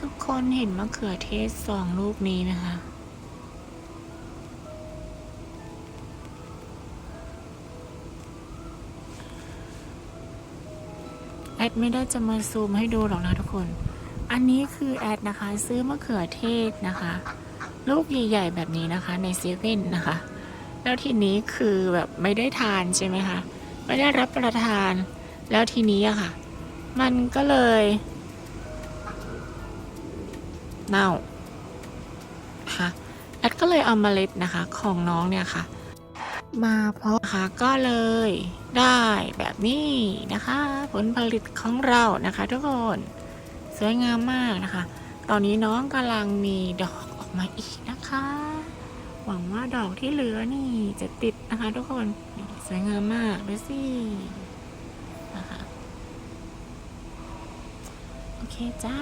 ทุกคนเห็นมะเขือเทศสองลูกนี้ไหมคะแอดไม่ได้จะมาซูมให้ดูหรอกนะทุกคน อันนี้คือแอดนะคะ ซื้อมะเขือเทศนะคะ ลูกใหญ่ๆแบบนี้นะคะในเซเว่นนะคะ แล้วทีนี้คือแบบไม่ได้ทานใช่ไหมคะ ไม่ได้รับประทาน แล้วทีนี้อะค่ะ มันก็เลย เน่าค่ะแอดก็เลยเอาเมล็ดนะคะของน้องเนี่ยค่ะ มาเพาะค่ะก็เลยได้แบบนี้นะคะ ผลผลิตของเรานะคะทุกคนสวยงามมากนะคะ ตอนนี้น้องกำลังมีดอกออกมาอีกนะคะ หวังว่าดอกที่เหลือนี่จะติดนะคะ ทุกคนสวยงามมากดูสินะคะโอเคจ้า